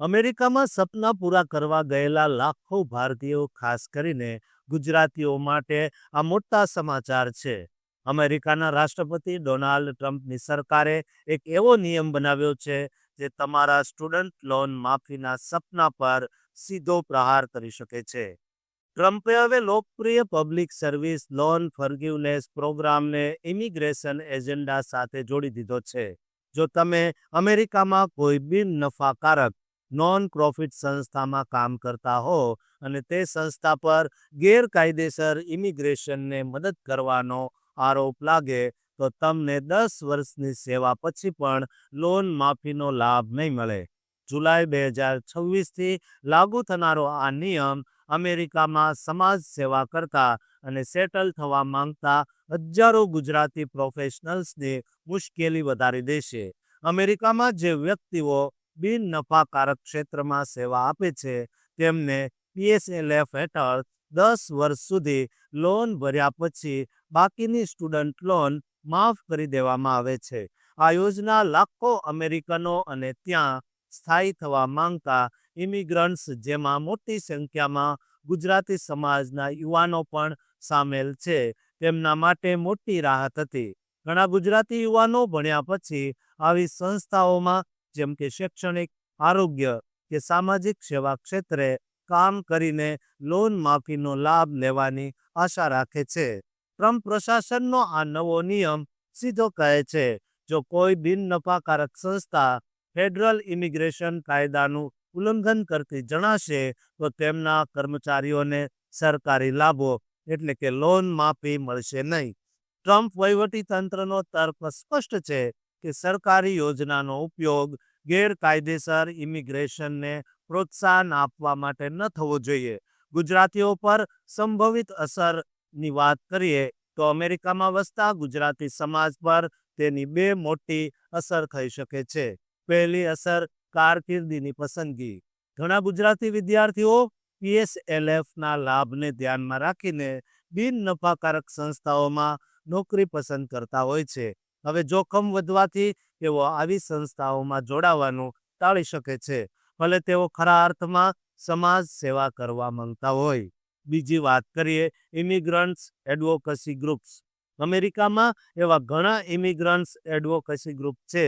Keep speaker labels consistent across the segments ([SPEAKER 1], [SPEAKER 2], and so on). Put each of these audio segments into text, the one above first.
[SPEAKER 1] અમેરિકામાં સપના પૂરા કરવા ગયેલા લાખો ભારતીયો, ખાસ કરીને ગુજરાતીઓ માટે આ મોટા સમાચાર છે. અમેરિકાના રાષ્ટ્રપતિ ડોનાલ્ડ ટ્રમ્પની સરકારે એક એવો નિયમ બનાવ્યો છે જે તમારા સ્ટુડન્ટ લોન માફીના સપના પર સીધો પ્રહાર કરી શકે છે. ટ્રમ્પે હવે લોકપ્રિય પબ્લિક સર્વિસ લોન ફર્ગ્યુનેસ પ્રોગ્રામને ઇમિગ્રેશન એજન્ડા સાથે જોડી દીધો છે. જો તમે અમેરિકામાં કોઈ બિન નફાકારક નોન પ્રોફિટ સંસ્થામાં કામ કરતા હો અને તે સંસ્થા પર ગેરકાયદેસર ઇમિગ્રેશનને મદદ કરવાનો આરોપ લાગે, તો તમને દસ વર્ષની સેવા પછી પણ લોન માફીનો લાભ નહીં મળે. જુલાઈ બે હજાર છવ્વીસથી લાગુ થનારો આ નિયમ અમેરિકામાં સમાજ સેવા કરતા અને સેટલ થવા માંગતા હજારો ગુજરાતી પ્રોફેશનલ્સની મુશ્કેલી વધારી દેશે. અમેરિકામાં જે વ્યક્તિઓ બિન નફાકારક ક્ષેત્રમાં સેવા આપે છે. તેમને પીએસએલએફ હેઠળ દસ વર્ષ સુધી લોન ભર્યા પછી બાકીની સ્ટુડન્ટ લોન માફ કરી દેવામાં આવે છે. આ યોજના લાખો અમેરિકનો અને ત્યાં સ્થાયી થવા માંગતા ઇમિગ્રન્ટ્સ, જેમાં મોટી સંખ્યામાં ગુજરાતી સમાજના યુવાનો પણ સામેલ છે, તેમના માટે મોટી રાહત હતી. ઘણા ગુજરાતી યુવાનો ભણ્યા પછી આવી સંસ્થાઓમાં જેમ કે શૈક્ષણિક, આરોગ્ય કે સામાજિક સેવા ક્ષેત્રે કામ કરીને લોન માફીનો લાભ લેવાની આશા રાખે છે. ટ્રમ્પ પ્રશાસનનો આ નવો નિયમ સીધો કહે છે, જો કોઈ બિન નફાકારક સંસ્થા ફેડરલ ઇમિગ્રેશન કાયદાનું ઉલ્લંઘન કરતી જણાશે, તો તેમના કર્મચારીઓને સરકારી લાભો, એટલે કે લોન માફી મળશે નહીં. ટ્રમ્પ વહીવટીતંત્રનો તર્ક સ્પષ્ટ છે કે સરકારી યોજનાનો ઉપયોગ ગેરકાયદેસર ઇમિગ્રેશનને પ્રોત્સાહન આપવા માટે ન થવો જોઈએ. ગુજરાતીઓ પર સંભવિત અસરની વાત કરીએ તો અમેરિકામાં વસતા ગુજરાતી સમાજ પર તેની બે મોટી અસર થઈ શકે છે. પહેલી અસર કારકિર્દીની પસંદગી. ઘણા ગુજરાતી વિદ્યાર્થીઓ પીએસએલએફના લાભને ધ્યાનમાં રાખીને બિન નફાકારક સંસ્થાઓમાં નોકરી પસંદ કરતા હોય છે. હવે જોખમ વધવાથી તેઓ આવી સંસ્થાઓમાં જોડાવાનું ટાળી શકે છે. ભલે તેઓ ખરા અર્થમાં સમાજ સેવા કરવા માંગતા હોય. બીજી વાત કરીએ, ઇમિગ્રન્ટ્સ એડવોકસી ગ્રુપ્સ. અમેરિકામાં એવા ઘણા ઇમિગ્રન્ટ્સ એડવોકસી ગ્રુપ છે,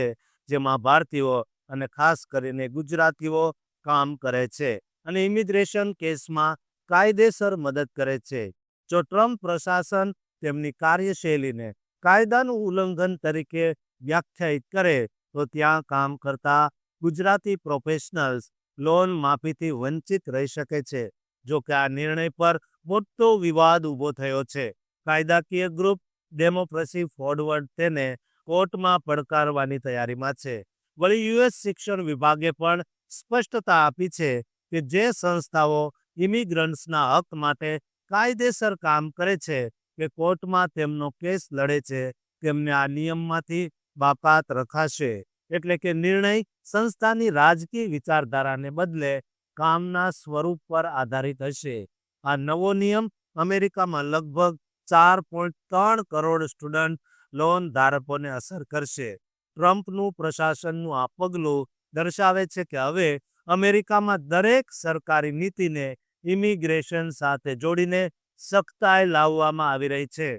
[SPEAKER 1] જેમાં ભારતીયો અને ખાસ કરીને ગુજરાતીઓ કામ કરે છે અને ઇમિગ્રેશન કેસમાં કાયદેસર મદદ કરે છે. જો ટ્રમ્પ પ્રશાસન તેમની કાર્યશૈલીને કાયદાનું ઉલ્લંઘન તરીકે વ્યાખ્યાયિત કરે, તો ત્યાં કામ કરતા ગુજરાતી પ્રોફેશનલ્સ લોન માફીથી વંચિત રહી શકે છે. જો કે આ નિર્ણય પર મોટો વિવાદ ઊભો થયો છે. કાયદાકીય ગ્રુપ ડેમોક્રેસી ફોરવર્ડ તેને કોર્ટમાં પડકારવાની તૈયારીમાં છે. વળી યુએસ શિક્ષણ વિભાગે પણ સ્પષ્ટતા આપી છે કે જે સંસ્થાઓ ઇમિગ્રન્ટ્સના હક માટે કાયદેસર કામ કરે છે કે કોર્ટમાં તેમનો કેસ લડે છે, તેમને આ નિયમમાંથી બાકાત રખાશે. એટલે કે નિર્ણય સંસ્થાની રાજકીય વિચારધારાને બદલે કામના સ્વરૂપ પર આધારિત હશે. આ નવો નિયમ અમેરિકામાં લગભગ ચાર પોઈન્ટ ત્રણ કરોડ સ્ટુડન્ટ લોન ધારકોને અસર કરશે. ટ્રમ્પનું પ્રશાસનનું આ પગલું દર્શાવે છે કે હવે અમેરિકામાં દરેક સરકારી નીતિને ઇમિગ્રેશન સાથે જોડીને સખ્તાઈ લાવવામાં આવી રહી છે.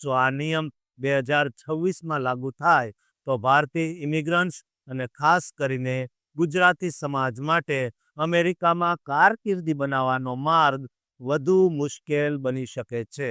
[SPEAKER 1] જો આ નિયમ બે હજાર છવ્વીસમાં લાગુ થાય, તો ભારતીય ઇમિગ્રન્ટ્સ અને ખાસ કરીને ગુજરાતી સમાજ માટે અમેરિકામાં કારકિર્દી બનાવવાનો માર્ગ વધુ મુશ્કેલ બની શકે છે.